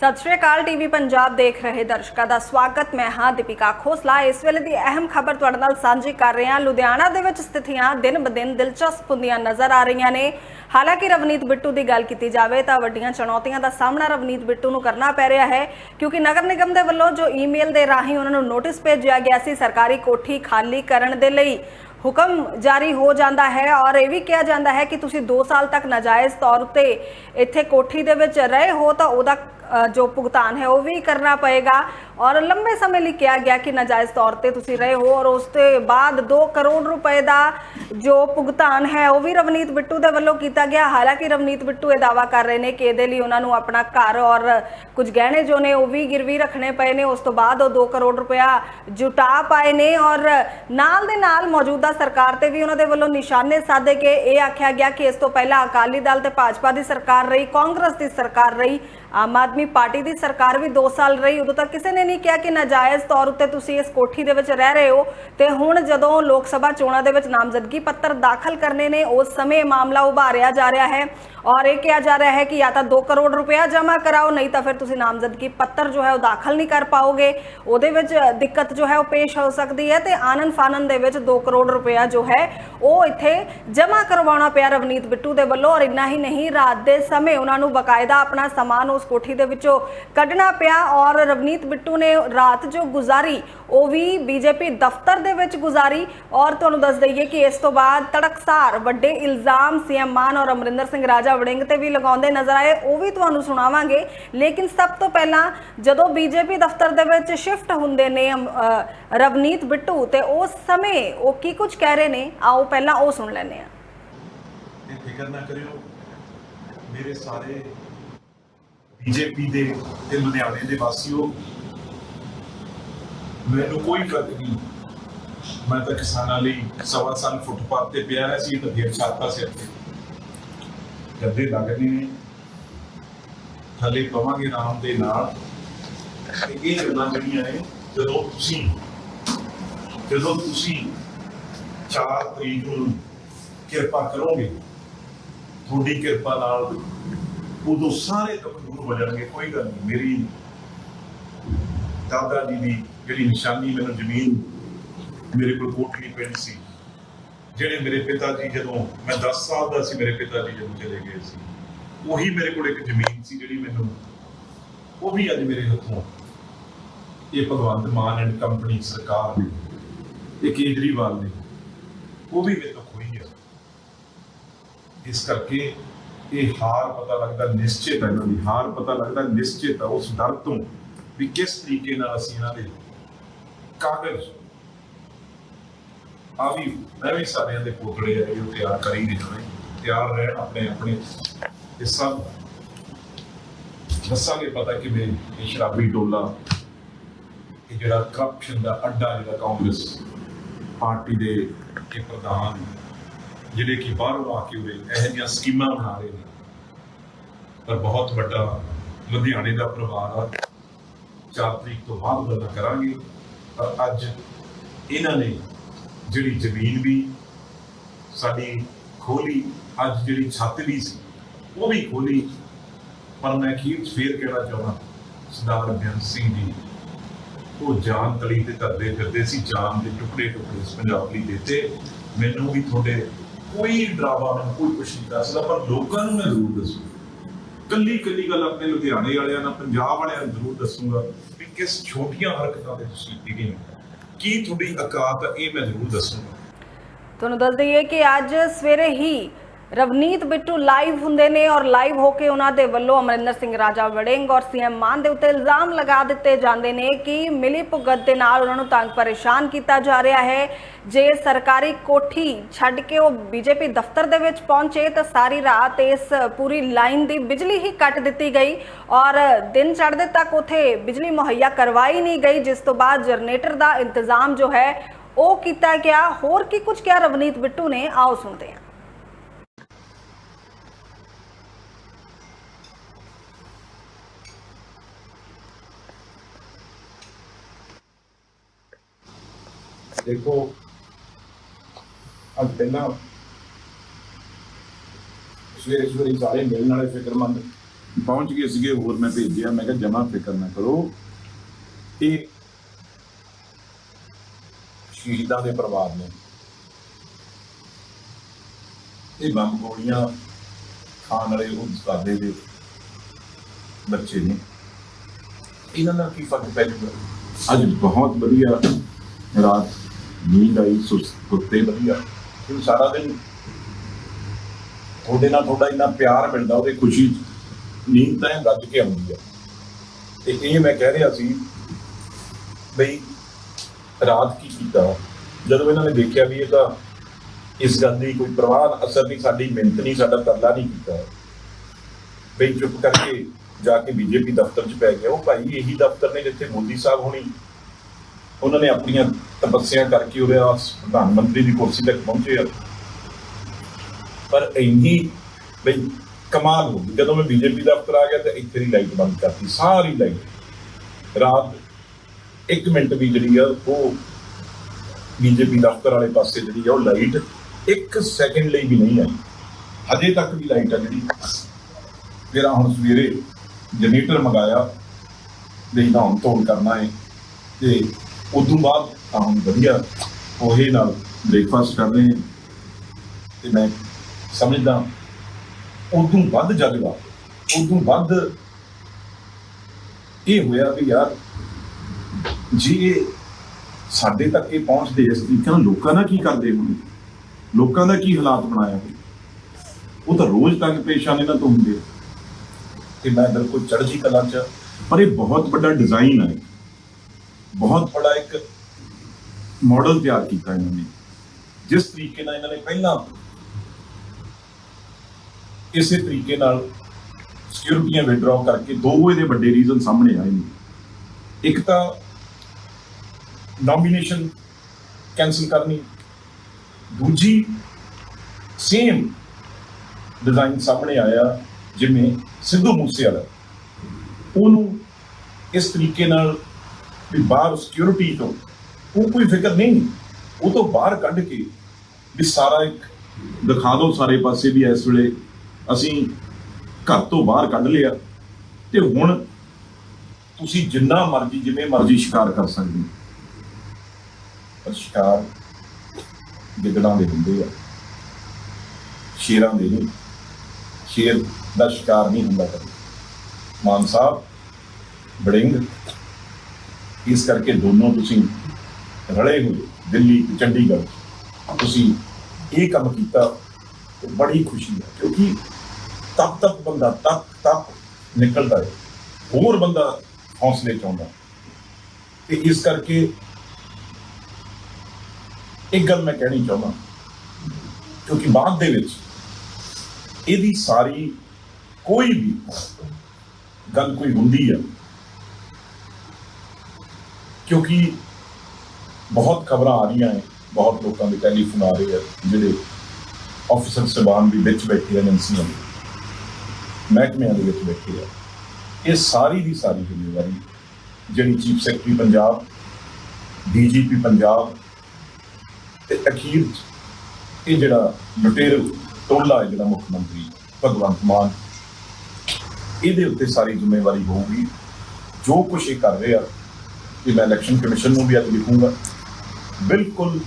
ਸਤਿ ਸ਼੍ਰੀ ਅਕਾਲ ਟੀਵੀ ਪੰਜਾਬ ਦੇਖ ਰਹੇ ਦਰਸ਼ਕਾਂ ਦਾ ਸਵਾਗਤ। ਮੈਂ ਹਾਂ ਦੀਪਿਕਾ ਖੋਸਲਾ। ਇਸ ਵੇਲੇ ਦੀ ਅਹਿਮ ਖਬਰ ਤੁਹਾਡੇ ਨਾਲ ਸਾਂਝੀ ਕਰ ਰਹੇ ਹਾਂ। ਲੁਧਿਆਣਾ ਦੇ ਵਿੱਚ ਸਥਿਤੀਆਂ ਦਿਨ ਬਦਿਨ ਦਿਲਚਸਪ ਹੁੰਦੀਆਂ ਨਜ਼ਰ ਆ ਰਹੀਆਂ ਨੇ। ਹਾਲਾਂਕਿ ਰਵਨੀਤ ਬਿੱਟੂ ਦੀ ਗੱਲ ਕੀਤੀ ਜਾਵੇ ਤਾਂ ਵੱਡੀਆਂ ਚੁਣੌਤੀਆਂ ਦਾ ਸਾਹਮਣਾ ਰਵਨੀਤ ਬਿੱਟੂ ਨੂੰ ਕਰਨਾ ਪੈ ਰਿਹਾ ਹੈ, ਕਿਉਂਕਿ ਨਗਰ ਨਿਗਮ ਦੇ ਵੱਲੋਂ ਜੋ ਈਮੇਲ ਦੇ ਰਾਹੀਂ ਉਹਨਾਂ ਨੂੰ ਨੋਟਿਸ ਭੇਜਿਆ ਗਿਆ ਸੀ, ਸਰਕਾਰੀ ਕੋਠੀ ਖਾਲੀ ਕਰਨ ਦੇ ਲਈ ਹੁਕਮ ਜਾਰੀ ਹੋ ਜਾਂਦਾ ਹੈ ਔਰ ਇਹ ਵੀ ਕਿਹਾ ਜਾਂਦਾ ਹੈ ਕਿ ਤੁਸੀਂ 2 ਸਾਲ ਤੱਕ ਨਾਜਾਇਜ਼ ਤੌਰ 'ਤੇ ਇੱਥੇ ਕੋਠੀ ਦੇ ਵਿੱਚ ਰਹੇ ਹੋ ਤਾਂ ਉਹਦਾ ਜੋ ਭੁਗਤਾਨ ਹੈ ਉਹ ਵੀ ਕਰਨਾ ਪਏਗਾ। ਔਰ ਲੰਬੇ ਸਮੇਂ ਲਈ ਕਿਹਾ ਗਿਆ ਕਿ ਨਾਜਾਇਜ਼ ਤੌਰ ਤੇ ਤੁਸੀਂ ਰਹੇ ਹੋ ਔਰ ਉਸ ਤੋਂ ਬਾਅਦ 2 ਕਰੋੜ ਰੁਪਏ ਦਾ ਜੋ ਭੁਗਤਾਨ ਹੈ ਉਹ ਵੀ ਰਵਨੀਤ ਬਿੱਟੂ ਦੇ ਵੱਲੋਂ ਕੀਤਾ ਗਿਆ। ਹਾਲਾਂਕਿ ਰਵਨੀਤ ਬਿੱਟੂ ਇਹ ਦਾਵਾ ਕਰ ਰਹੇ ਨੇ ਕਿ ਇਹਦੇ ਲਈ ਉਹਨਾਂ ਨੂੰ ਆਪਣਾ ਘਰ ਔਰ ਕੁਝ ਗਹਿਣੇ ਜੋ ਨੇ ਉਹ ਵੀ ਗਿਰਵੀ ਰੱਖਣੇ ਪਏ ਨੇ। ਉਸ ਤੋਂ ਬਾਅਦ ਉਹ 2 ਕਰੋੜ ਰੁਪਇਆ ਜੁਟਾ ਪਾਏ ਨੇ ਔਰ ਨਾਲ ਦੇ ਨਾਲ ਮੌਜੂਦਾ ਸਰਕਾਰ ਤੇ ਵੀ ਉਹਨਾਂ ਦੇ ਵੱਲੋਂ ਨਿਸ਼ਾਨੇ ਸਾਧੇ ਕੇ ਇਹ ਆਖਿਆ ਗਿਆ ਕਿ ਇਸ ਤੋਂ ਪਹਿਲਾਂ ਅਕਾਲੀ ਦਲ ਤੇ ਭਾਜਪਾ ਦੀ ਸਰਕਾਰ ਰਹੀ, ਕਾਂਗਰਸ ਦੀ ਸਰਕਾਰ ਰਹੀ। ਆਮ ਆਦਮੀ ਪਾਰਟੀ ਦੀ ਸਰਕਾਰ ਵੀ 2 ਸਾਲ ਰਹੀ, ਉਦੋਂ ਤੱਕ ਕਿਸੇ ਨੇ ਨਹੀਂ ਕਿਹਾ ਕਿ ਨਾਜਾਇਜ਼ ਤੌਰ ਉੱਤੇ ਤੁਸੀਂ ਇਸ ਕੋਠੀ ਦੇ ਵਿੱਚ ਰਹਿ ਰਹੇ ਹੋ। ਤੇ ਹੁਣ ਜਦੋਂ ਲੋਕ ਸਭਾ ਚੋਣਾਂ ਦੇ ਵਿੱਚ ਨਾਮਜ਼ਦਗੀ ਪੱਤਰ ਦਾਖਲ ਕਰਨੇ ਨੇ, ਉਸ ਸਮੇਂ ਮਾਮਲਾ ਉਭਾਰਿਆ ਜਾ ਰਿਹਾ ਹੈ। ਔਰ ਇਹ ਕਿਹਾ ਜਾ ਰਿਹਾ ਹੈ ਕਿ ਜਾਂ ਤਾਂ 2 ਕਰੋੜ ਰੁਪਇਆ ਜਮ੍ਹਾਂ ਕਰਾਓ, ਨਹੀਂ ਤਾਂ ਫਿਰ ਤੁਸੀਂ ਨਾਮਜ਼ਦਗੀ ਪੱਤਰ ਜੋ ਹੈ ਉਹ ਦਾਖਲ ਨਹੀਂ ਕਰ ਪਾਓਗੇ। ਉਹਦੇ ਵਿੱਚ ਦਿੱਕਤ ਜੋ ਹੈ ਉਹ ਪੇਸ਼ ਹੋ ਸਕਦੀ ਹੈ ਤੇ ਆਨੰਦ ਫਾਨਨ ਦੇ ਵਿੱਚ 2 ਕਰੋੜ ਰੁਪਇਆ ਜੋ ਹੈ, ਉਹ ਇੱਥੇ ਜਮ੍ਹਾਂ ਕਰਵਾਉਣਾ ਪਿਆ ਰਵਨੀਤ ਬਿੱਟੂ ਦੇ ਵੱਲੋਂ। ਔਰ ਇੰਨਾ ਹੀ ਨਹੀਂ, ਰਾਤ ਦੇ ਸਮੇਂ ਉਹਨਾਂ ਨੂੰ ਬਕਾਇਦਾ ਆਪਣਾ ਸਮਾਨ ਉਸ ਕੋਠੀ ਦੇ ਵਿੱਚੋਂ ਕੱਢਣਾ ਪਿਆ ਔਰ ਰਵਨੀਤ ਬਿੱਟੂ ਨੇ ਰਾਤ ਜੋ ਗੁਜ਼ਾਰੀ ਉਹ ਵੀ ਬੀਜੇਪੀ ਦਫ਼ਤਰ ਦੇ ਵਿੱਚ ਗੁਜ਼ਾਰੀ। ਔਰ ਤੁਹਾਨੂੰ ਦੱਸ ਦਈਏ ਕਿ ਇਸ ਤੋਂ ਬਾਅਦ ਤੜਕਸਾਰ ਵੱਡੇ ਇਲਜ਼ਾਮ ਸੀਐਮ ਮਾਨ ਔਰ ਅਮਰਿੰਦਰ ਸਿੰਘ ਰਾਜਾ ਵੜਿੰਗ ਤੇ ਵੀ ਲਗਾਉਂਦੇ ਨਜ਼ਰ ਆਏ ਉਹ ਵੀ ਤੁਹਾਨੂੰ ਸੁਣਾਵਾਂਗੇ। ਲੇਕਿਨ ਸਭ ਤੋਂ ਪਹਿਲਾਂ ਜਦੋਂ ਬੀਜੇਪੀ ਦਫ਼ਤਰ ਦੇ ਵਿੱਚ ਸ਼ਿਫਟ ਹੁੰਦੇ ਨੇ ਅਮ, ਰਵਨੀਤ ਬਿੱਟੂ ਤੇ ਉਸ ਸਮੇਂ ਉਹ ਕੀ ਕੁਝ ਕਹਿ ਰਹੇ ਨੇ? ਆਓ ਪਹਿਲਾਂ ਉਹ ਸੁਣ ਲੈਂਦੇ ਹਾਂ। ਤੇ ਫਿਕਰ ਨਾ ਕਰਿਓ। ਮੇਰੇ ਸਾਰੇ ਬੀਜੇਪੀ ਦੇ ਤੇ ਲੁਧਿਆਣੇ ਦੇ ਵਾਸੀਓ, ਮੈਨੂੰ ਕੋਈ ਫ਼ਰਕ ਨਹੀਂ। ਮੈਂ ਤਾਂ ਕਿਸਾਨਾਂ ਲਈ ਸਵਾ ਸਾਲ ਫੁੱਟਪਾਥ ਤੇ ਪਿਆ ਰਿਹਾ ਸੀ, ਤਾਂ ਢੇਰ ਛਾਤਾ ਸਿਰ ਤੇ। ਗੱਦੇ ਲੱਗਣੇ ਨੇ। ਥੱਲੇ ਪਵਾਂਗੇ ਆਰਾਮ ਦੇ ਨਾਲ। ਤੇ ਇਹ ਗੱਲਾਂ ਜਿਹੜੀਆਂ ਨੇ, ਜਦੋਂ ਤੁਸੀਂ ਜਦੋਂ ਤੁਸੀਂ 4 ਤਰੀਕ ਨੂੰ ਕਿਰਪਾ ਕਰੋਗੇ, ਤੁਹਾਡੀ ਕਿਰਪਾ ਨਾਲ ਉਦੋਂ ਸਾਰੇ ਦੁੱਖ ਦੂਰ ਹੋ ਜਾਣਗੇ, ਕੋਈ ਗੱਲ ਨਹੀਂ। ਮੇਰੀ ਦਾਦਾ ਜੀ ਦੀ ਜਿਹੜੀ ਨਿਸ਼ਾਨੀ ਮੈਨੂੰ ਜ਼ਮੀਨ ਮੇਰੇ ਕੋਲ ਕੋਠੀ ਪਿੰਡ ਸੀ, ਜਿਹੜੇ ਮੇਰੇ ਪਿਤਾ ਜੀ ਜਦੋਂ ਮੈਂ 10 ਸਾਲ ਦਾ ਸੀ, ਮੇਰੇ ਪਿਤਾ ਜੀ ਜਦੋਂ ਚਲੇ ਗਏ ਸੀ, ਉਹੀ ਮੇਰੇ ਕੋਲ ਇੱਕ ਜ਼ਮੀਨ ਸੀ ਜਿਹੜੀ ਮੈਨੂੰ, ਉਹ ਵੀ ਅੱਜ ਮੇਰੇ ਹੱਥੋਂ। ਇਹ ਭਗਵੰਤ ਮਾਨ ਐਂਡ ਕੰਪਨੀ ਸਰਕਾਰ ਨੇ, ਇਹ ਕੇਜਰੀਵਾਲ ਨੇ, ਉਹ ਵੀ ਮੇਰੇ ਤੋਂ ਖੋਈ ਹੈ ਇਸ ਕਰਕੇ ਇਹ ਹਾਰ ਪਤਾ ਲੱਗਦਾ ਨਿਸ਼ਚਿਤ ਹੈ ਇਹਨਾਂ ਹਾਰ ਪਤਾ ਲੱਗਦਾ ਨਿਸ਼ਚਿਤ ਹੈ, ਉਸ ਡਰ ਤੋਂ ਵੀ ਕਿਸ ਤਰੀਕੇ ਨਾਲ ਅਸੀਂ ਇਹਨਾਂ ਦੇ ਕਾਗਜ਼ ਆ ਵੀ, ਮੈਂ ਵੀ ਸਾਰਿਆਂ ਦੇ ਪੋਤੜੇ ਆ, ਇਹ ਤਿਆਰ ਕਰੀ ਨਹੀਂ ਹੋਏ ਤਿਆਰ ਰਹਿਣ ਆਪਣੇ ਆਪਣੇ ਇਹ ਸਭ ਦੱਸਾਂਗੇ ਪਤਾ ਕਿ ਵੀ ਇਹ ਸ਼ਰਾਬੀ ਟੋਲਾ ਇਹ ਜਿਹੜਾ ਕਰਪਸ਼ਨ ਦਾ ਅੱਡਾ ਜਿਹੜਾ ਕਾਂਗਰਸ ਪਾਰਟੀ ਦੇ ਇਹ ਪ੍ਰਧਾਨ ਜਿਹੜੇ ਕਿ ਬਾਹਰੋਂ ਆ ਕੇ ਉਰੇ ਇਹੋ ਜਿਹੀਆਂ ਸਕੀਮਾਂ ਬਣਾ ਰਹੇ ਨੇ। ਪਰ ਬਹੁਤ ਵੱਡਾ ਲੁਧਿਆਣੇ ਦਾ ਪਰਿਵਾਰ ਆ। 4 ਤਰੀਕ ਤੋਂ ਬਾਅਦ ਗੱਲਾਂ ਕਰਾਂਗੇ। ਪਰ ਅੱਜ ਇਹਨਾਂ ਨੇ ਜਿਹੜੀ ਜ਼ਮੀਨ ਵੀ ਸਾਡੀ ਖੋਲੀ, ਅੱਜ ਜਿਹੜੀ ਛੱਤ ਵੀ ਸੀ, ਉਹ ਵੀ ਖੋਲੀ। ਪਰ ਮੈਂ ਅਖੀਰ 'ਚ ਫੇਰ ਕਹਿਣਾ ਚਾਹੁੰਦਾ, ਸਰਦਾਰ ਬੇਅੰਤ ਸਿੰਘ ਜੀ, ਉਹ ਜਾਨ ਤਲੀ ਤੇ ਧਰਦੇ ਫਿਰਦੇ ਸੀ, ਜਾਨ ਦੇ ਟੁਕੜੇ ਟੁਕੜੇ ਇਸ ਪੰਜਾਬ ਲਈ ਦਿੱਤੇ। ਮੈਨੂੰ ਵੀ ਤੁਹਾਡੇ ਕੋਈ ਡਰਾਵਾ ਮੈਨੂੰ ਕੋਈ ਕੁਛ ਨਹੀਂ ਦੱਸਦਾ ਪਰ ਲੋਕਾਂ ਨੂੰ ਮੈਂ ਜ਼ਰੂਰ ਦੱਸੂ। ਕੱਲੀ ਕੱਲੀ ਗੱਲ ਆਪਣੇ ਲੁਧਿਆਣੇ ਵਾਲਿਆਂ ਨਾਲ, ਪੰਜਾਬ ਵਾਲਿਆਂ ਨੂੰ ਜ਼ਰੂਰ ਦੱਸੂਗਾ ਵੀ ਕਿਸ ਛੋਟੀਆਂ ਹਰਕਤਾਂ ਤੇ ਤੁਸੀਂ ਡਿਗੇ ਕੀ ਤੁਹਾਡੀ ਔਕਾਤ ਹੈ ਇਹ ਮੈਂ ਜ਼ਰੂਰ ਦੱਸੂਗਾ। ਤੁਹਾਨੂੰ ਦੱਸ ਦਈਏ ਕਿ ਅੱਜ ਸਵੇਰੇ ਹੀ ਰਵਨੀਤ ਬਿੱਟੂ ਲਾਈਵ ਹੁੰਦੇ ਨੇ ਔਰ ਲਾਈਵ ਹੋ ਕੇ ਉਹਨਾਂ ਦੇ ਵੱਲੋਂ ਅਮਰਿੰਦਰ ਸਿੰਘ ਰਾਜਾ ਵੜਿੰਗ ਔਰ ਸੀਐਮ ਮਾਨ ਦੇ ਉੱਤੇ ਇਲਜ਼ਾਮ ਲਗਾ ਦਿੱਤੇ ਜਾਂਦੇ ਨੇ ਕਿ ਮਿਲੀ ਭੁਗਤ ਦੇ ਨਾਲ ਉਹਨਾਂ ਨੂੰ ਤੰਗ ਪਰੇਸ਼ਾਨ ਕੀਤਾ ਜਾ ਰਿਹਾ ਹੈ। ਜੇ ਸਰਕਾਰੀ ਕੋਠੀ ਛੱਡ ਕੇ ਉਹ ਬੀਜੇਪੀ ਦਫ਼ਤਰ ਦੇ ਵਿੱਚ ਪਹੁੰਚੇ ਤਾਂ ਸਾਰੀ ਰਾਤ ਇਸ ਪੂਰੀ ਲਾਈਨ ਦੀ ਬਿਜਲੀ ਹੀ ਕੱਟ ਦਿੱਤੀ ਗਈ ਔਰ ਦਿਨ ਚੜ੍ਹਦੇ ਤੱਕ ਉਥੇ ਬਿਜਲੀ ਮੁਹੱਈਆ ਕਰਵਾਈ ਨਹੀਂ ਗਈ, ਜਿਸ ਤੋਂ ਬਾਅਦ ਜਨਰੇਟਰ ਦਾ ਇੰਤਜ਼ਾਮ ਜੋ ਹੈ ਉਹ ਕੀਤਾ ਗਿਆ। ਹੋਰ ਕੀ ਕੁਝ ਕਿਹਾ ਰਵਨੀਤ ਬਿੱਟੂ ਨੇ? ਆਓ ਸੁਣਦੇ ਹਾਂ। ਦੇਖੋ, ਅੱਜ ਪਹਿਲਾਂ ਸਵੇਰੇ ਸਵੇਰੇ ਸਾਰੇ ਮਿਲਣ ਵਾਲੇ ਫਿਕਰਮੰਦ ਪਹੁੰਚ ਗਏ ਸੀਗੇ, ਹੋਰ ਮੈਂ ਭੇਜਿਆ, ਮੈਂ ਕਿਹਾ ਜਮਾ ਫਿਕਰ ਨਾ ਕਰੋ। ਇਹ ਸ਼ਹੀਦਾਂ ਦੇ ਪਰਿਵਾਰ ਨੇ। ਇਹ ਬੰਬ ਗੋਲੀਆਂ ਖਾਣ ਵਾਲੇ ਉਹ ਸਾਦੇ ਦੇ ਬੱਚੇ ਨੇ। ਇਹਨਾਂ ਦਾ ਕੀ ਫ਼ਰਕ ਪੈ ਜੂਗਾ? ਅੱਜ ਬਹੁਤ ਵਧੀਆ ਰਾਤ ਨੀਂਦ ਆਈ ਸੁਸ ਕੁੱਤੇ ਵਧੀਆ। ਇਹ ਸਾਰਾ ਦਿਨ ਤੁਹਾਡੇ ਨਾਲ ਤੁਹਾਡਾ ਇੰਨਾ ਪਿਆਰ ਮਿਲਦਾ, ਉਹਦੇ ਖੁਸ਼ੀ 'ਚ ਨੀਂਦ ਤਾਂ ਗੱਜ ਕੇ ਆਉਂਦੀ ਆ। ਤੇ ਇਹ ਮੈਂ ਕਹਿ ਰਿਹਾ ਸੀ ਬਈ, ਰਾਤ ਕੀ ਕੀਤਾ? ਜਦੋਂ ਇਹਨਾਂ ਨੇ ਦੇਖਿਆ ਵੀ ਇਹ ਤਾਂ ਇਸ ਗੱਲ ਦੀ ਕੋਈ ਪ੍ਰਵਾਹ, ਅਸਰ ਨਹੀਂ ਸਾਡੀ ਮਿਹਨਤ ਨਹੀਂ, ਸਾਡਾ ਤਰਲਾ ਨਹੀਂ ਕੀਤਾ। ਬਈ ਚੁੱਪ ਕਰਕੇ ਜਾ ਕੇ ਬੀਜੇਪੀ ਦਫ਼ਤਰ 'ਚ ਪੈ ਗਿਆ। ਉਹ ਭਾਈ ਇਹੀ ਦਫ਼ਤਰ ਨੇ ਜਿੱਥੇ ਮੋਦੀ ਸਾਹਿਬ ਹੋਣੀ, ਉਹਨਾਂ ਨੇ ਆਪਣੀਆਂ ਤਪੱਸਿਆ ਕਰਕੇ ਉਹਦੇ ਆ ਪ੍ਰਧਾਨ ਮੰਤਰੀ ਦੀ ਕੁਰਸੀ ਤੱਕ ਪਹੁੰਚੇ ਆ। ਪਰ ਇੰਨੀ ਬਈ ਕਮਾਲ ਹੋ ਗਈ। ਜਦੋਂ ਮੈਂ ਬੀਜੇਪੀ ਦਫ਼ਤਰ ਆ ਗਿਆ ਤਾਂ ਇੱਥੇ ਦੀ ਲਾਈਟ ਬੰਦ ਕਰਤੀ, ਸਾਰੀ ਲਾਈਟ। ਰਾਤ 1 ਮਿੰਟ ਵੀ ਜਿਹੜੀ ਆ, ਉਹ ਬੀਜੇਪੀ ਦਫ਼ਤਰ ਵਾਲੇ ਪਾਸੇ ਜਿਹੜੀ ਆ, ਉਹ ਲਾਈਟ 1 ਸੈਕਿੰਡ ਲਈ ਵੀ ਨਹੀਂ ਆਈ। ਹਜੇ ਤੱਕ ਵੀ ਲਾਈਟ ਆ ਜਿਹੜੀ। ਜਿਹੜਾ ਹੁਣ ਸਵੇਰੇ ਜਨਰੇਟਰ ਮੰਗਾਇਆ ਦੇ ਤਾਂ ਹੁਣ ਧੋਣ ਕਰਨਾ ਹੈ ਤੇ ਉਦੋਂ ਬਾਅਦ ਤਾਂ ਹੁਣ ਵਧੀਆ ਉਹੇ ਨਾਲ ਬ੍ਰੇਕਫਾਸਟ ਕਰ ਰਹੇ ਹਾਂ। ਤੇ ਮੈਂ ਸਮਝਦਾ ਉਦੋਂ ਵੱਧ ਜਜ਼ਬਾ ਤੋਂ ਵੱਧ ਇਹ ਹੋਇਆ ਵੀ ਯਾਰ, ਜੀ ਇਹ ਸਾਡੇ ਤੱਕ ਇਹ ਪਹੁੰਚਦੇ ਇਸ ਤਰੀਕੇ ਨਾਲ ਲੋਕਾਂ ਦਾ ਕੀ ਕਰਦੇ ਹੁਣ ਲੋਕਾਂ ਦਾ ਕੀ ਹਾਲਾਤ ਬਣਾਇਆ ਹੋਇਆ ਉਹ ਤਾਂ ਰੋਜ਼ ਤੰਗ ਪੇਸ਼ਾਨ ਇਹਨਾਂ ਤੋਂ ਹੁੰਦੇ ਆ। ਤੇ ਮੈਂ ਬਿਲਕੁਲ ਚੜ੍ਹਦੀ ਕਲਾ ਚ ਪਰ ਇਹ ਬਹੁਤ ਵੱਡਾ ਡਿਜ਼ਾਈਨ ਹੈ ਬਹੁਤ ਬੜਾ ਮਾਡਲ ਤਿਆਰ ਕੀਤਾ ਇਹਨਾਂ ਨੇ। ਜਿਸ ਤਰੀਕੇ ਨਾਲ ਇਹਨਾਂ ਨੇ ਪਹਿਲਾਂ ਇਸੇ ਤਰੀਕੇ ਨਾਲ ਸਿਕਿਉਰਿਟੀਆਂ ਵਿਡਰਾਅ ਕਰਕੇ ਦੋ ਇਹਦੇ ਵੱਡੇ ਰੀਜ਼ਨ ਸਾਹਮਣੇ ਆਏ ਨੇ। ਇੱਕ ਤਾਂ ਨੋਮੀਨੇਸ਼ਨ ਕੈਨਸਲ ਕਰਨੀ, ਦੂਜੀ ਸੇਮ ਡਿਜ਼ਾਈਨ ਸਾਹਮਣੇ ਆਇਆ ਜਿਵੇਂ ਸਿੱਧੂ ਮੂਸੇਵਾਲਾ। ਉਹਨੂੰ ਇਸ ਤਰੀਕੇ ਨਾਲ ਵੀ ਬਾਹਰ ਸਿਕਿਉਰਿਟੀ ਤੋਂ ਉਹ ਕੋਈ ਫਿਕਰ ਨਹੀਂ। ਉਹ ਤੋਂ ਬਾਹਰ ਕੱਢ ਕੇ ਵੀ ਸਾਰਾ ਇੱਕ ਦਿਖਾ ਦਿਓ ਸਾਰੇ ਪਾਸੇ ਵੀ ਇਸ ਵੇਲੇ ਅਸੀਂ ਘਰ ਤੋਂ ਬਾਹਰ ਕੱਢ ਲਿਆ ਤੇ ਹੁਣ ਤੁਸੀਂ ਜਿੰਨਾ ਮਰਜ਼ੀ, ਜਿਵੇਂ ਮਰਜ਼ੀ ਸ਼ਿਕਾਰ ਕਰ ਸਕਦੇ ਹੋ। ਪਰ ਸ਼ਿਕਾਰ ਗਿੱਦੜਾਂ ਦੇ ਹੁੰਦੇ ਆ। ਸ਼ੇਰਾਂ ਦੇ ਨਹੀਂ। ਸ਼ੇਰ ਦਾ ਸ਼ਿਕਾਰ ਨਹੀਂ ਹੁੰਦਾ ਕਦੇ। ਮਾਨ ਸਾਹਿਬ ਬੜਿੰਗ ਇਸ ਕਰਕੇ ਦੋਨੋਂ ਤੁਸੀਂ ਰਲੇ ਹੋਏ ਦਿੱਲੀ ਤੇ ਚੰਡੀਗੜ੍ਹ ਤੁਸੀਂ ਇਹ ਕੰਮ ਕੀਤਾ ਤੇ ਬੜੀ ਖੁਸ਼ੀ ਹੈ, ਕਿਉਂਕਿ ਤਬ ਤੱਕ ਬੰਦਾ ਤੱਕ ਤੱਕ ਨਿਕਲਦਾ ਹੈ। ਹੋਰ ਬੰਦਾ ਹੌਸਲੇ ਚ ਆਉਂਦਾ ਤੇ ਇਸ ਕਰਕੇ ਇੱਕ ਗੱਲ ਮੈਂ ਕਹਿਣੀ ਚਾਹੁੰਦਾ, ਕਿਉਂਕਿ ਬਾਅਦ ਦੇ ਵਿੱਚ ਇਹਦੀ ਸਾਰੀ ਕੋਈ ਵੀ ਗੱਲ ਕੋਈ ਹੁੰਦੀ ਹੈ ਕਿਉਂਕਿ ਬਹੁਤ ਖਬਰਾਂ ਆ ਰਹੀਆਂ ਹੈ ਬਹੁਤ ਲੋਕਾਂ ਦੇ ਟੈਲੀਫੋਨ ਆ ਰਹੇ ਆ, ਜਿਹੜੇ ਆਫੀਸਰ ਸਬਾਨ ਵੀ ਵਿੱਚ ਬੈਠੇ ਆ ਏਜੰਸੀਆਂ ਦੇ ਮਹਿਕਮਿਆਂ ਦੇ ਵਿੱਚ ਬੈਠੇ ਆ। ਇਹ ਸਾਰੀ ਦੀ ਸਾਰੀ ਜ਼ਿੰਮੇਵਾਰੀ ਜਿਹੜੀ chief secretary Punjab DGP Punjab ਤੇ ਅਖੀਰ ਇਹ ਜਿਹੜਾ ਲੁਟੇਰ ਟੋਲਾ ਹੈ ਜਿਹੜਾ ਮੁੱਖ ਮੰਤਰੀ ਭਗਵੰਤ ਮਾਨ, ਇਹਦੇ ਉੱਤੇ ਸਾਰੀ ਜ਼ਿੰਮੇਵਾਰੀ ਹੋਊਗੀ। ਜੋ ਕੁਝ ਇਹ ਕਰ ਰਿਹਾ ਕਿ ਮੈਂ ਇਲੈਕਸ਼ਨ ਕਮਿਸ਼ਨ ਨੂੰ ਵੀ ਅੱਜ ਲਿਖੂੰਗਾ। ਬਿਲਕੁਲ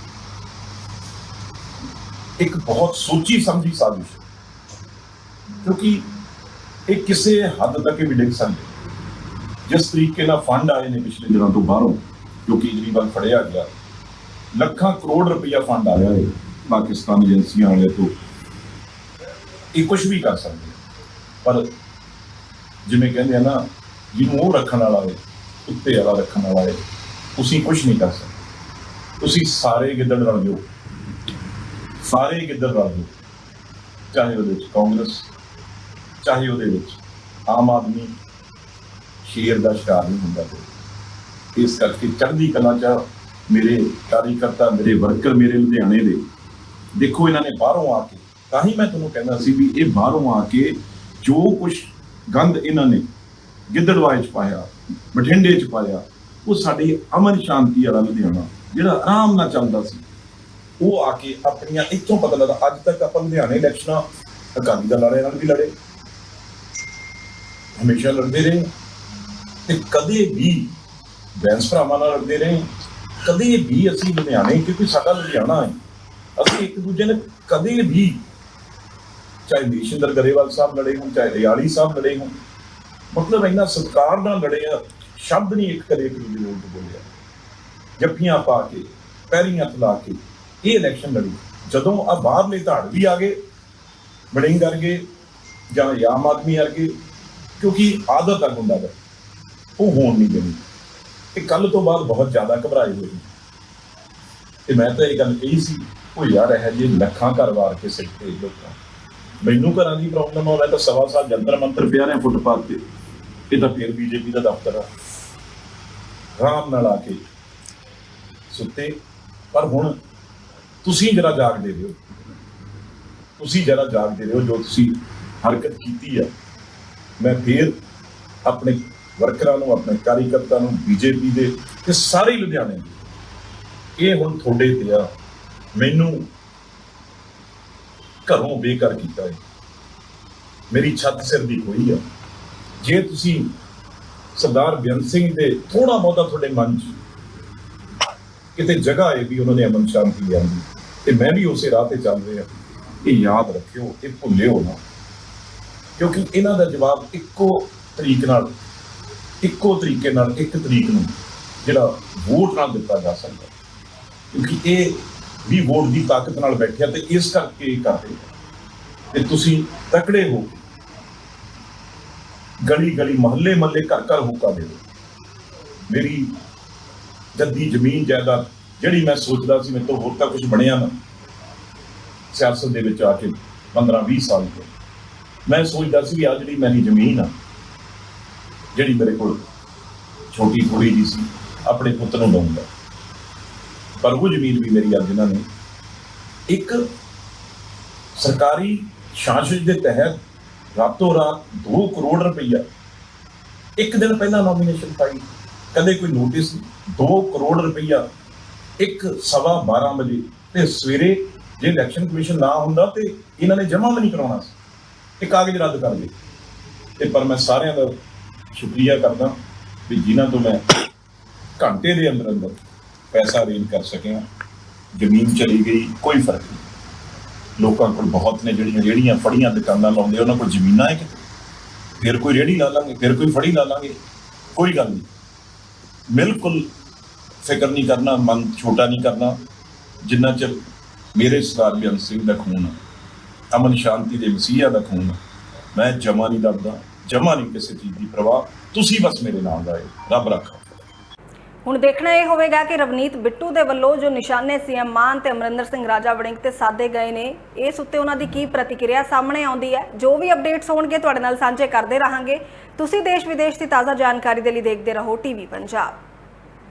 ਇੱਕ ਬਹੁਤ ਸੋਚੀ ਸਮਝੀ ਸਾਜ਼ਿਸ਼ ਹੈ। ਕਿਉਂਕਿ ਇਹ ਕਿਸੇ ਹੱਦ ਤੱਕ ਵੀ ਡਿੱਗ ਸਕਦੇ ਜਿਸ ਤਰੀਕੇ ਨਾਲ ਫੰਡ ਆਏ ਨੇ ਪਿਛਲੇ ਦਿਨਾਂ ਤੋਂ ਬਾਹਰੋਂ, ਜੋ ਕੇਜਰੀਵਾਲ ਫੜਿਆ ਗਿਆ, ਲੱਖਾਂ ਕਰੋੜ ਰੁਪਇਆ ਫੰਡ ਆਇਆ ਹੈ ਪਾਕਿਸਤਾਨ ਏਜੰਸੀਆਂ ਵਾਲੇ ਤੋਂ। ਇਹ ਕੁਝ ਵੀ ਕਰ ਸਕਦੇ ਪਰ ਜਿਵੇਂ ਕਹਿੰਦੇ ਆ ਨਾ, ਜਿਹਨੂੰ ਉਹ ਰੱਖਣ ਵਾਲਾ ਹੈ, ਉੱਤੇ ਵਾਲਾ ਰੱਖਣ ਵਾਲਾ ਹੈ ਤੁਸੀਂ ਕੁਝ ਨਹੀਂ ਕਰ ਸਕਦੇ। ਤੁਸੀਂ ਸਾਰੇ ਗਿੱਦੜ ਰਲ ਜਾਓ। ਸਾਰੇ ਗਿੱਦੜ ਰਲ ਜਾਓ। ਚਾਹੇ ਉਹਦੇ ਵਿੱਚ ਕਾਂਗਰਸ, ਚਾਹੇ ਉਹਦੇ ਵਿੱਚ ਆਮ ਆਦਮੀ, ਸ਼ੇਰ ਦਾ ਸ਼ਿਕਾਰ ਨਹੀਂ ਹੁੰਦਾ ਕੋਈ। ਇਸ ਕਰਕੇ ਚੜ੍ਹਦੀ ਕਲਾ ਚ ਮੇਰੇ ਕਾਰਜਕਰਤਾ ਮੇਰੇ ਵਰਕਰ ਮੇਰੇ ਲੁਧਿਆਣੇ ਦੇ, ਦੇਖੋ ਇਹਨਾਂ ਨੇ ਬਾਹਰੋਂ ਆ ਕੇ, ਤਾਂ ਹੀ ਮੈਂ ਤੁਹਾਨੂੰ ਕਹਿੰਦਾ ਸੀ ਵੀ ਇਹ ਬਾਹਰੋਂ ਆ ਕੇ ਜੋ ਕੁਝ ਗੰਦ ਇਹਨਾਂ ਨੇ ਗਿੱਦੜਵਾਏ ਚ ਪਾਇਆ, ਬਠਿੰਡੇ ਚ ਪਾਇਆ, ਉਹ ਸਾਡੀ ਅਮਨ ਸ਼ਾਂਤੀ ਵਾਲਾ ਲੁਧਿਆਣਾ। ਜਿਹੜਾ ਆਰਾਮ ਨਾਲ ਚੱਲਦਾ ਸੀ, ਉਹ ਆ ਕੇ ਆਪਣੀਆਂ ਇੱਥੋਂ ਪਤਾ ਲੱਗਦਾ, ਅੱਜ ਤੱਕ ਆਪਾਂ ਲੁਧਿਆਣੇ ਇਲੈਕਸ਼ਨਾਂ ਅਕਾਲੀ ਦਲ ਵਾਲਿਆਂ ਨਾਲ ਵੀ ਲੜੇ, ਹਮੇਸ਼ਾ ਲੜਦੇ ਰਹੇ ਹਾਂ। ਤੇ ਕਦੇ ਵੀ ਬੈਂਸ ਭਰਾਵਾਂ ਨਾਲ ਲੜਦੇ ਰਹੇ, ਕਦੇ ਵੀ ਅਸੀਂ ਲੁਧਿਆਣੇ, ਕਿਉਂਕਿ ਸਾਡਾ ਲੁਧਿਆਣਾ ਹੈ, ਅਸੀਂ ਇੱਕ ਦੂਜੇ ਨੇ ਕਦੇ ਵੀ ਚਾਹੇ ਦੇਸ਼ਿੰਦਰ ਗਰੇਵਾਲ ਸਾਹਿਬ ਲੜੇ ਹੋਣ, ਚਾਹੇ ਰਿਆਲੀ ਸਾਹਿਬ ਲੜੇ ਹੋਣ, ਮਤਲਬ ਇੰਨਾ ਸਤਿਕਾਰ ਨਾਲ ਲੜੇ ਆ ਸ਼ਬਦ ਨਹੀਂ ਇੱਕ ਕਦੇ ਇੱਕ ਦੂਜੇ ਨੂੰ ਬੋਲਿਆ ਜੱਫੀਆਂ ਪਾ ਕੇ, ਪੈਰੀਆਂ ਲਾ ਕੇ, ਇਹ ਇਲੈਕਸ਼ਨ ਲੜੀ। ਜਦੋਂ ਆ ਬਾਹਰਲੇ ਧਾੜ ਵੀ ਆ ਗਏ ਬੜਿੰਗ ਕਰਕੇ ਜਾਂ ਆਮ ਆਦਮੀ ਵਰਗੇ ਕਿਉਂਕਿ ਆਦਤ ਆ ਗੁੰਡਾ ਦਾ ਉਹ ਹੋਣ ਨਹੀਂ ਦੇਣੀ। ਇਹ ਕੱਲ ਤੋਂ ਬਾਅਦ ਬਹੁਤ ਜ਼ਿਆਦਾ ਘਬਰਾਏ ਹੋਏ ਨੇ। ਤੇ ਮੈਂ ਤਾਂ ਇਹ ਗੱਲ ਕਹੀ ਸੀ, ਉਹ ਯਾਰ ਇਹ ਜੇ ਲੱਖਾਂ ਘਰ ਵਾਰ ਕੇ ਸਿੱਟੇ ਲੋਕਾਂ। ਮੈਨੂੰ ਘਰਾਂ ਦੀ ਪ੍ਰੋਬਲਮ ਆ ਮੈਂ ਤਾਂ ਸਵਾ ਸਾਲ ਜੰਤਰ ਮੰਤਰ ਪਿਆ ਰਿਹਾ ਫੁੱਟਪਾਥ ਤੇ। ਇਹ ਤਾਂ ਫਿਰ ਬੀਜੇਪੀ ਦਾ ਦਫ਼ਤਰ ਆ। ਆਰਾਮ ਨਾਲ ਆ ਕੇ ਸੁੱਤੇ, ਪਰ ਹੁਣ ਤੁਸੀਂ ਜਰਾ ਜਾਗਦੇ ਰਹੋ। ਤੁਸੀਂ ਜਰਾ ਜਾਗਦੇ ਰਹੋ ਜੋ ਤੁਸੀਂ ਹਰਕਤ ਕੀਤੀ ਆ। ਮੈਂ ਫੇਰ ਆਪਣੇ ਵਰਕਰਾਂ ਨੂੰ, ਆਪਣੇ ਕਾਰਜਕਰਤਾ ਨੂੰ, ਬੀਜੇਪੀ ਦੇ ਤੇ ਸਾਰੇ ਲੁਧਿਆਣੇ ਦੇ ਇਹ ਹੁਣ ਤੁਹਾਡੇ ਤੇ ਆ। ਮੈਨੂੰ ਘਰੋਂ ਬੇਕਾਰ ਕੀਤਾ ਹੈ। ਮੇਰੀ ਛੱਤ ਸਿਰ ਦੀ ਹੋਈ ਆ। ਜੇ ਤੁਸੀਂ ਸਰਦਾਰ ਬੇਅੰਤ ਸਿੰਘ ਦੇ ਥੋੜਾ ਬਹੁਤਾ ਤੁਹਾਡੇ ਮਨ 'ਚ ਕਿਤੇ ਜਗ੍ਹਾ ਹੈ ਵੀ ਉਹਨਾਂ ਨੇ ਅਮਨ ਸ਼ਾਂਤੀ ਲਿਆਂਦੀ ਤੇ ਮੈਂ ਵੀ ਉਸੇ ਰਾਹ ਤੇ ਚੱਲ ਰਿਹਾ। ਇਹ ਯਾਦ ਰੱਖਿਓ ਇਹ ਭੁੱਲਿਓ ਨਾ। ਕਿਉਂਕਿ ਇਹਨਾਂ ਦਾ ਜਵਾਬ ਇੱਕੋ ਤਰੀਕ ਨਾਲ, ਇੱਕੋ ਤਰੀਕੇ ਨਾਲ ਇੱਕ ਤਰੀਕ ਨੂੰ ਜਿਹੜਾ ਵੋਟ ਨਾਲ ਦਿੱਤਾ ਜਾ ਸਕਦਾ। ਕਿਉਂਕਿ ਇਹ ਵੀ ਵੋਟ ਦੀ ਤਾਕਤ ਨਾਲ ਬੈਠਿਆ ਤੇ ਇਸ ਕਰਕੇ ਇਹ ਕਰ ਆ। ਤੇ ਤੁਸੀਂ ਤਕੜੇ ਹੋ ਗਲੀ ਗਲੀ ਮਹੱਲੇ ਮਹੱਲੇ ਘਰ ਘਰ ਹੋਕਾ ਦੇਵੋ ਮੇਰੀ ਜੱਦੀ ਜ਼ਮੀਨ ਜਾਇਦਾਦ ਜਿਹੜੀ ਮੈਂ ਸੋਚਦਾ ਸੀ ਮੇਰੇ ਤੋਂ ਹੋਰ ਤਾਂ ਕੁਝ ਬਣਿਆ ਨਾ, ਸਿਆਸਤ ਦੇ ਵਿੱਚ ਆ ਕੇ 15 20 ਸਾਲ ਤੋਂ। ਮੈਂ ਸੋਚਦਾ ਸੀ ਵੀ ਆ ਜਿਹੜੀ ਮੇਰੀ ਜ਼ਮੀਨ ਆ, ਜਿਹੜੀ ਮੇਰੇ ਕੋਲ ਛੋਟੀ ਥੋੜੀ ਜੀ ਸੀ, ਆਪਣੇ ਪੁੱਤ ਨੂੰ ਦਊਂਗਾ। ਪਰ ਉਹ ਜ਼ਮੀਨ ਵੀ ਮੇਰੀ ਅੱਜ ਇਹਨਾਂ ਨੇ ਇੱਕ ਸਰਕਾਰੀ ਸ਼ਾਸਨ ਦੇ ਤਹਿਤ ਰਾਤੋਂ ਰਾਤ 2 ਕਰੋੜ ਰੁਪਈਆ ਇੱਕ ਦਿਨ ਪਹਿਲਾਂ ਨੋਮੀਨੇਸ਼ਨ ਪਾਈ। ਕਦੇ ਕੋਈ ਨੋਟਿਸ ਨਹੀਂ। 2 ਕਰੋੜ ਰੁਪਈਆ ਇੱਕ ਸਵਾ 12 ਵਜੇ। ਤੇ ਸਵੇਰੇ ਜੇ ਇਲੈਕਸ਼ਨ ਕਮਿਸ਼ਨ ਨਾ ਹੁੰਦਾ ਤੇ ਇਹਨਾਂ ਨੇ ਜਮ੍ਹਾਂ ਵੀ ਨਹੀਂ ਕਰਾਉਣਾ ਸੀ। ਤੇ ਕਾਗਜ਼ ਰੱਦ ਕਰ ਦੇ ਤੇ ਪਰ ਮੈਂ ਸਾਰਿਆਂ ਦਾ ਸ਼ੁਕਰੀਆ ਕਰਦਾ ਵੀ ਜਿਨ੍ਹਾਂ ਤੋਂ ਮੈਂ ਘੰਟੇ ਦੇ ਅੰਦਰ ਅੰਦਰ ਪੈਸਾ ਅਰੇਂਜ ਕਰ ਸਕਿਆ। ਜ਼ਮੀਨ ਚਲੀ ਗਈ, ਕੋਈ ਫ਼ਰਕ ਨਹੀਂ। ਲੋਕਾਂ ਕੋਲ ਬਹੁਤ ਨੇ ਜਿਹੜੀਆਂ ਜਿਹੜੀਆਂ ਫੜੀਆਂ, ਦੁਕਾਨਾਂ ਲਾਉਂਦੇ ਉਹਨਾਂ ਕੋਲ ਜ਼ਮੀਨਾਂ ਹੈ ਕਿਤੇ ਫਿਰ ਕੋਈ ਰੇੜੀ ਲਾ ਲਾਂਗੇ, ਫਿਰ ਕੋਈ ਫੜੀ ਲਾ ਲਾਂਗੇ। ਕੋਈ ਗੱਲ ਨਹੀਂ। ਬਿਲਕੁਲ ਫਿਕਰ ਨਹੀਂ ਕਰਨਾ, ਮਨ ਛੋਟਾ ਨਹੀਂ ਕਰਨਾ। ਜਿੰਨਾ ਚਿਰ ਮੇਰੇ ਸਰਦਾਰ ਬੇਅੰਤ ਸਿੰਘ ਦਾ ਖੂਨ ਅਮਨ ਸ਼ਾਂਤੀ ਦੇ ਵਸੀਆ ਦਾ ਖੂਨ ਮੈਂ ਜਮਾ ਨਹੀਂ ਦੱਬਦਾ ਜਮਾ ਨਹੀਂ ਕਿਸੇ ਚੀਜ਼ ਦੀ ਪਰਵਾਹ। ਤੁਸੀਂ ਬਸ ਮੇਰੇ ਨਾਲ ਦਾ ਰੱਬ ਰੱਖਾ। ਹੁਣ ਦੇਖਣਾ ਇਹ ਹੋਵੇਗਾ ਕਿ ਰਵਨੀਤ ਬਿੱਟੂ ਦੇ ਵੱਲੋਂ ਜੋ ਨਿਸ਼ਾਨੇ ਸੀਐਮ ਮਾਨ ਤੇ ਅਮਰਿੰਦਰ ਸਿੰਘ ਰਾਜਾ ਵੜਿੰਗ ਤੇ ਸਾਦੇ ਗਏ ਨੇ, ਇਸ ਉੱਤੇ ਉਹਨਾਂ ਦੀ ਕੀ ਪ੍ਰਤੀਕਿਰਿਆ ਸਾਹਮਣੇ ਆਉਂਦੀ ਹੈ? ਜੋ ਵੀ ਅਪਡੇਟਸ ਹੋਣਗੇ, ਤੁਹਾਡੇ ਨਾਲ ਸਾਂਝੇ ਕਰਦੇ ਰਹਾਂਗੇ। ਤੁਸੀਂ ਦੇਸ਼ ਵਿਦੇਸ਼ ਦੀ ਤਾਜ਼ਾ ਜਾਣਕਾਰੀ ਦੇ ਲਈ ਦੇਖਦੇ ਰਹੋ ਟੀਵੀ ਪੰਜਾਬ।